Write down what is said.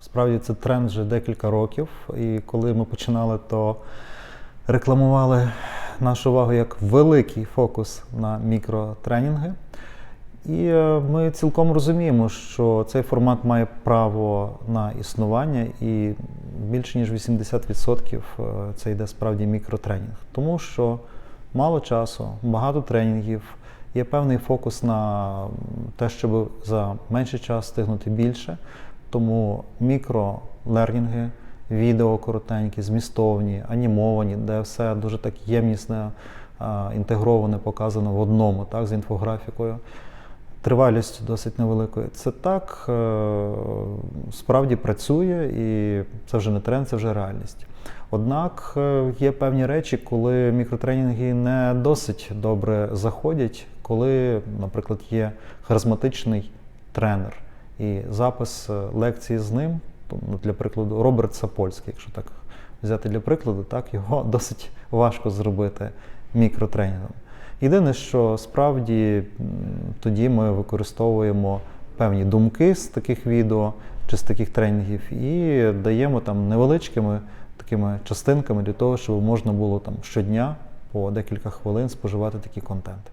Справді це тренд вже декілька років. І коли ми починали, то рекламували нашу увагу як великий фокус на мікротренінги. І е, ми цілком розуміємо, що цей формат має право на існування, і більше ніж 80% е, це йде справді мікротренінг. Тому що мало часу, багато тренінгів, є певний фокус на те, щоб за менший час встигнути більше. Тому мікролернінги, відео коротенькі, змістовні, анімовані, де все дуже так ємнісно а, інтегроване, показано в одному, так, з інфографікою. Тривалістю досить невеликою. Це так е, справді працює, і це вже не тренд, це вже реальність. Однак е, є певні речі, коли мікротренінги не досить добре заходять, коли, наприклад, є харизматичний тренер і запис е, лекції з ним, ну, для прикладу, Роберт Сапольський, якщо так взяти для прикладу, так його досить важко зробити мікротренінгом. Єдине, що справді тоді ми використовуємо певні думки з таких відео чи з таких тренінгів і даємо там невеличкими такими частинками для того, щоб можна було там щодня по декілька хвилин споживати такі контенти.